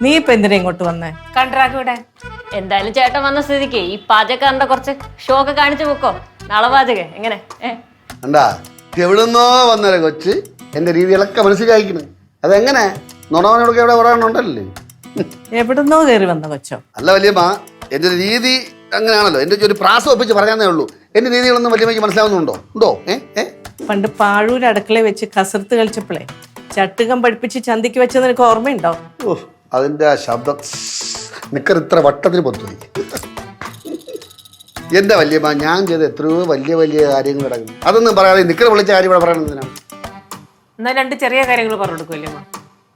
നീ ഇപ്പൊ എന്തിനാ ഇങ്ങോട്ട് വന്നേ? കണ്ടാക്കൂടെ ഇവിടെ എന്തായാലും ചേട്ടൻ വന്ന സ്ഥിതിക്ക് ഈ പാചകക്കാരന്റെ കുറച്ച് ഷോ ഒക്കെ കാണിച്ചു പോക്കോ. നാളെ പാചക എങ്ങനെ? ഏ? കണ്ടാ എവിടുന്നോ വന്നൊരു കൊച്ച്? എന്റെ രീതികളൊക്കെ മനസ്സിലായിക്കണ്. അതെങ്ങനെ? നുണവനോടൊക്കെ എവിടെ പറയാനുണ്ടല്ലേ എവിടുന്നോ കയറി വന്ന കൊച്ചോ? അല്ല വലിയമ്മ എന്റെ ഒരു രീതി അങ്ങനെയാണല്ലോ. എന്റെ ഒരു പ്രാസം ഒപ്പിച്ച് പറയാന്നേ ഉള്ളൂ. എന്റെ രീതികളൊന്നും വലിയമ്മയ്ക്ക് മനസ്സിലാവുന്നുണ്ടോ? ഉണ്ടോ? ഏ? ഏ? പണ്ട് പാഴൂർ അടുക്കളയിൽ വെച്ച് കസർത്ത് കളിച്ചപ്പോളെ ചട്ടുകം പഠിപ്പിച്ച് ചന്തിക്ക് വെച്ചത് നിനക്ക് ഓർമ്മയുണ്ടോ? ഓ അതിന്റെ ആ ശബ്ദം നിക്കർ ഇത്ര വട്ടത്തിന് പൊത്തുപോയി എന്റെ വല്യമ്മ ഞാൻ ചെയ്ത് എത്രയോ വലിയ വലിയ കാര്യങ്ങൾ കിടക്കുന്നു അതൊന്നും പറയാതെ നിക്കർ വിളിച്ച കാര്യം ഇവിടെ പറയണം എന്തിനാണ് എന്നാ രണ്ട് ചെറിയ കാര്യങ്ങൾ പറഞ്ഞു കൊടുക്കുമല്ലേ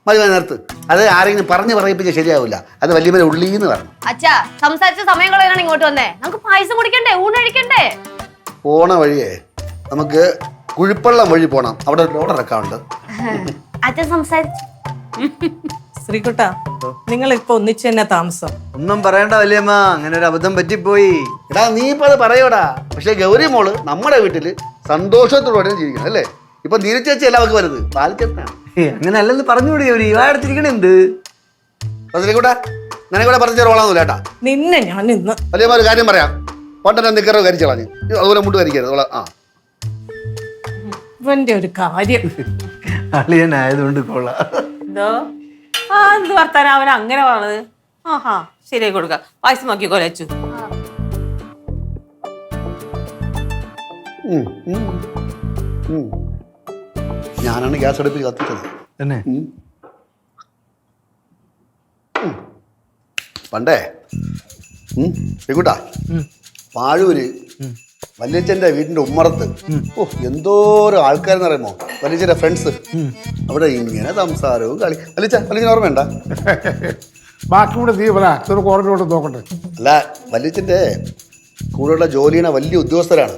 മതി മതി നിർത്ത്. അത് ആരെങ്കിലും പറഞ്ഞു പറയിപ്പിച്ച ശരിയാവില്ല. അത് വല്യമ്മ ഉള്ളീന്ന് പറഞ്ഞു അച്ഛാ സംസാരിച്ച സമയം കളയാണ് ഇങ്ങോട്ട് വന്നേ. നമുക്ക് പായസം കുടിക്കണ്ടേ? ഊണ് കഴിക്കണ്ടേ? പോണ വഴിയേ നമുക്ക് കുഴിപ്പള്ളം വഴി പോണം. അവിടെ ഒരു ലോഡ് ഇറക്കാറുണ്ട് അച്ഛൻ സംസാരിച്ചു ശ്രീകുട്ട നിങ്ങൾ ഇപ്പൊ ഒന്നിച്ച് തന്നെ താമസം. ഒന്നും പറയണ്ട വല്യമ്മ അങ്ങനെ ഒരു അബദ്ധം പറ്റിപ്പോയി. എടാ നീ ഇപ്പൊ അത് പറയോടാ. പക്ഷെ ഗൗരി മോൾ നമ്മുടെ വീട്ടിൽ സന്തോഷത്തോടെ ജീവിക്കണം അല്ലേ? ഇപ്പൊ തിരിച്ചേച്ചി അവർക്ക് വരുന്നത് ബാലിച്ചേട്ടനാണ് അങ്ങനെ അല്ലെന്ന് പറഞ്ഞുകൂടി അവർ ഇവാടത്തിരിക്കണ എന്ത് കൂട്ടാ നിനക്കൂടെ പറഞ്ഞു റോളാന്നില്ല കേട്ടാ. നിന്നെ ഞാൻ ഇന്ന് വല്യമ്മ ഒരു കാര്യം പറയാം. പണ്ടനെ നിക്കറോ നീ അതുപോലെ മുട്ട് കരിക്കരുത് ആ. ഇവന്റെ ഒരു കാര്യം. അളിയനായതുകൊണ്ട് കൊള്ളാം. എന്തോ? ആ എന്ത് വർത്താനം അവൻ അങ്ങനെ പറഞ്ഞത് ആഹാ ശരിയായി കൊടുക്കാം. പായസം നോക്കി കൊലച്ചു ഉം, ഉം, ഉം. ഞാനാണ് ഗ്യാസ് അടുപ്പിൽ കത്തിച്ചത്. തന്നെ ഉം. ഉം. പണ്ടേ? ശ്രീകുട്ടാ പാഴൂര്. വല്യച്ഛന്റെ വീടിന്റെ ഉമ്മറത്ത്. ഓ എന്തോരം ആൾക്കാരെന്ന് പറയുമോ? വല്യച്ഛന്റെ ഫ്രണ്ട്സ് അവിടെ ഇങ്ങനെ സംസാരവും കളി. വല്യച്ഛ വല്യച്ഛൻ ഓർമ്മയുണ്ട? ബാക്കി കൂടെ നീ പറ നോക്കട്ടെ. അല്ല വല്യച്ഛന്റെ കൂടെയുള്ള ജോലിയുടെ വലിയ ഉദ്യോഗസ്ഥരാണ്.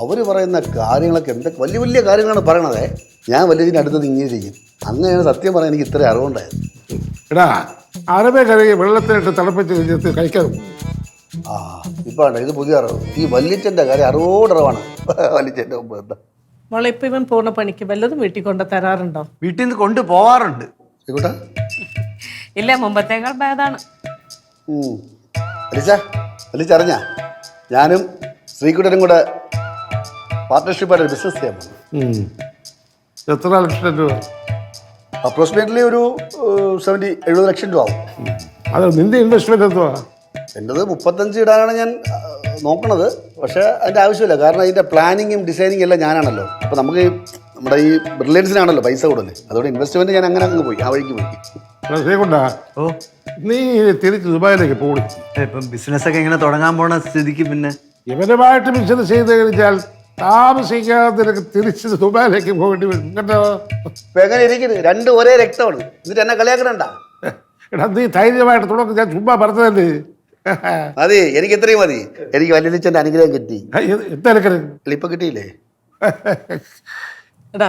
അവർ പറയുന്ന കാര്യങ്ങളൊക്കെ എന്തൊക്കെ വലിയ വലിയ കാര്യങ്ങളാണ് പറയണതേ. ഞാൻ വല്യച്ഛന്റെ അടുത്ത് ഇങ്ങനെ ചെയ്യും. അങ്ങനെയാണ് സത്യം പറയാൻ എനിക്ക് ഇത്ര അറിവുണ്ടായത്. എടാ അറബേ കഴുകി വെള്ളത്തിലിട്ട് തിളപ്പിച്ച് കഴിക്കാറുണ്ട് കഴിക്കാതെ ആ ഇപ്പൊ ഇത് പുതിയ അറിവ്. ഈ വല്ലിച്ചന്റെ കാര്യം അറിവോടറിവാണ്. വല്യച്ഛന്റെ മുമ്പ് എന്താ മോളെ ഇപ്പൊ ഇവൻ പോണ പണിക്ക് വല്ലതും വീട്ടിൽ കൊണ്ട് തരാറുണ്ടോ? വീട്ടിൽ നിന്ന് കൊണ്ടു പോവാറുണ്ട്. ശ്രീകുട്ടാ? ഇല്ല മുമ്പത്തേക്കാൾ ഭേദാണ് വലിച്ച വലിച്ചറിഞ്ഞ ഞാനും ശ്രീകുട്ടനും കൂടെ പാർട്ട്ണർഷിപ്പായിട്ട് ഒരു ബിസിനസ് ചെയ്യാൻ പോകുന്നു എത്ര ലക്ഷം രൂപ? അപ്രോക്സിമേറ്റ്ലി ഒരു സെവന്റി എഴുപത് ലക്ഷം രൂപ ആവും. അത് നിന്റെ ഇൻവെസ്റ്റ്മെന്റ് എന്തുവാ? എന്റെത് മുപ്പത്തഞ്ച് ഇടാനാണ് ഞാൻ നോക്കണത്. പക്ഷേ അതിന്റെ ആവശ്യമില്ല. കാരണം അതിന്റെ പ്ലാനിങ്ങും ഡിസൈനിങ്ങും എല്ലാം ഞാനാണല്ലോ. അപ്പോൾ നമുക്ക് ഈ നമ്മുടെ ഈ ബ്രില്യൻസിനാണല്ലോ പൈസ കൂടുതൽ അതുകൊണ്ട് ഇൻവെസ്റ്റ്മെന്റ് ഞാൻ അങ്ങനെ അങ്ങ് പോയി ആ വഴിക്ക് പോയി. ശ്രീകുണ്ടാ ഓ. നീ തിരിച്ച് ദുബായിലേക്ക് ഇപ്പം ബിസിനസ് ഒക്കെ ഇങ്ങനെ തുടങ്ങാൻ പോണ സ്ഥിതിക്ക് പിന്നെ? ഇവരുമായിട്ട് ബിസിനസ് ചെയ്ത് കഴിഞ്ഞാൽ താമസിക്കാതെ നിനക്ക് തിരിച്ച് ദുബായിലേക്ക് പോകേണ്ടി വരും. കേട്ടോ? എങ്ങനെ ഇരിക്കുന്നു? രണ്ടും ഒരേ രക്തമാണ്. എന്നിട്ട് എന്നെ കളിയാക്കണണ്ട എടാ നീ ധൈര്യമായിട്ട് തുടക്കം ഞാൻ ചുമ്മാ പറഞ്ഞതല്ലേ? മതി എനിക്ക് ഇത്രയും മതി. എനിക്ക് വല്യച്ഛന്റെ അനുഗ്രഹം കിട്ടി. ഇപ്പൊ അല്ല ഇപ്പം കിട്ടിയില്ലേ? എടാ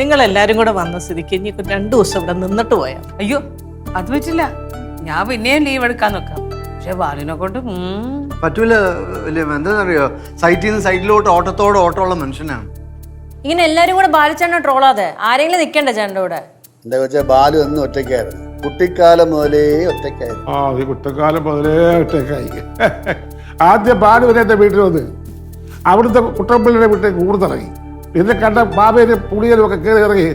നിങ്ങൾ എല്ലാരും കൂടെ വന്ന സ്ഥിതിക്ക് ഇനി രണ്ടു ദിവസം ഇവിടെ നിന്നിട്ട് പോയാ അയ്യോ അത് പറ്റില്ല ഞാൻ പിന്നെയും ലീവ് എടുക്കാൻ നോക്കാം. പക്ഷെ ബാലിനെ കൊണ്ട് ഉം. പറ്റൂല എന്താണെന്നറിയോ? സൈറ്റിൽ നിന്ന് സൈറ്റിലോട്ട് ഓട്ടത്തോട് ഓട്ടമുള്ള മനുഷ്യനാണ്. ഇങ്ങനെ എല്ലാരും കൂടെ ബാലിച്ചേട്ടനെ ട്രോളാതെ ആരെങ്കിലും നിക്കണ്ടേ ചേട്ടന്റെ കൂടെ? എന്താ വെച്ചാൽ ബാലു എന്നും ഒറ്റയ്ക്കായിരുന്നു. കുട്ടിക്കാലം മുതലേ ഒറ്റക്കായി ആ ഈ ഒറ്റക്കായി മുതലേ ഒറ്റയ്ക്കായി. ആദ്യം എന്റെ വീട്ടിൽ വന്ന്. അവിടുത്തെ കുട്ടമ്പിള്ളിയുടെ വീട്ടിൽ കൂടുതലിറങ്ങി. പിന്നെ കണ്ട ബാബേരും പുളിയലും ഒക്കെ കയറി ഇറങ്ങി.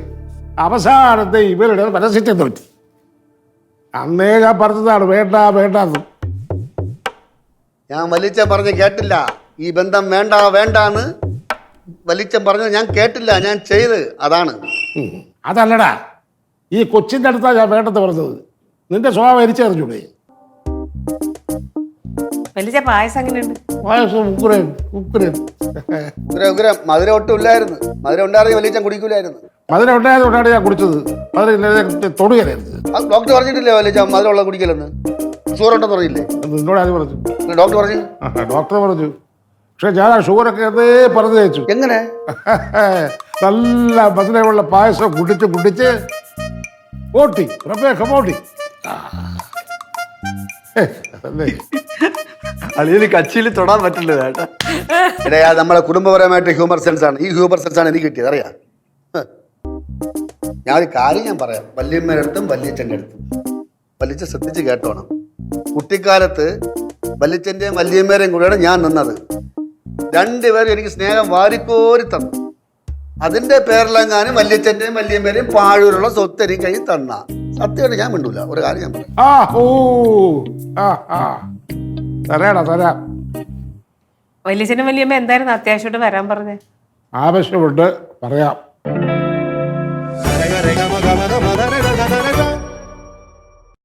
അവസാനത്തെ ഇവരുടെ മനസ്സിറ്റെന്ന് തോറ്റി അന്നേ ഞാൻ പറഞ്ഞതാണ് വേണ്ട വേണ്ടെന്ന് ഞാൻ വലിച്ച പറഞ്ഞ് കേട്ടില്ല. ഈ ബന്ധം വേണ്ട വേണ്ടാന്ന് വലിച്ചം പറഞ്ഞു ഞാൻ കേട്ടില്ല ഞാൻ ചെയ്ത്. അതാണ്. അതല്ലടാ. ഈ കൊച്ചിന്റെ അടുത്താണ് ഞാൻ വേണ്ടത് പറഞ്ഞത്. നിന്റെ സ്വഭാവം എരിച്ചറിഞ്ഞൂടെ വലിയ പായസം എങ്ങനെയുണ്ട്? വയസ്സ് ഉഗ്രൻ ഉഗ്രൻ. ഉഗ്രം ഉഗ്രം. മധുരം ഒട്ടും ഇല്ലായിരുന്നു. മധുരം ഉണ്ടായിരുന്നെങ്കിൽ വലിച്ചൻ കുടിക്കൂലായിരുന്നു. മധുരം ഉണ്ടായതുകൊണ്ടാണ് ഞാൻ കുടിച്ചത്. മധുരം ഇല്ലാതെ തൊടുകയായിരുന്നു. അത് ഡോക്ടർ പറഞ്ഞിട്ടില്ലേ കുടിക്കലെന്ന്? ഷുഗറുണ്ടെന്ന് പറഞ്ഞില്ലേ? നിന്നോട് ആദ്യം പറഞ്ഞു. ഡോക്ടർ പറഞ്ഞു. ആ, ഡോക്ടർ പറഞ്ഞു. പക്ഷെ ഞാൻ ആ ഷുഗറൊക്കെ പറഞ്ഞു എങ്ങനെ? നല്ല മധുരമുള്ള പായസം കുടിച്ച് കുടിച്ച് അളിയന് കച്ചിയിൽ തൊടാൻ പറ്റില്ല ചേട്ടാ. നമ്മളെ കുടുംബപരമായിട്ട് ഹ്യൂമർ സെൻസ് ആണ്. ഈ ഹ്യൂമർ സെൻസ് ആണ് എനിക്ക് കിട്ടിയത് അറിയാം? ഞാൻ ഒരു കാര്യം ഞാൻ പറയാം. വല്യമ്മയുടെ അടുത്തും വല്യച്ഛന്റെ അടുത്തും. ശ്രദ്ധിച്ച് കേട്ടോണം. കുട്ടിക്കാലത്ത് വല്യച്ഛന്റെയും വല്യമ്മേരെയും കൂടെയാണ് ഞാൻ നിന്നത്. രണ്ടുപേരും എനിക്ക് സ്നേഹം വാരിക്കോരി തന്നു. അതിന്റെ പേരിലെങ്ങാനും വല്യച്ഛന്റെയും വല്യമ്മേരെയും പാഴൂരുള്ള സ്വത്ത് എനിക്ക് കയ്യിൽ തന്ന. സത്യമായിട്ട് ഞാൻ മിണ്ടൂല. ഒരു കാര്യം ഞാൻ പറയാം. ആ ഓ ആ ആ. തരാടാ തരാം. വലിയച്ഛനും വലിയമ്മ എന്തായിരുന്നു അത്യാവശ്യമായിട്ട് വരാൻ പറഞ്ഞേ ആവശ്യമുണ്ട് പറയാം.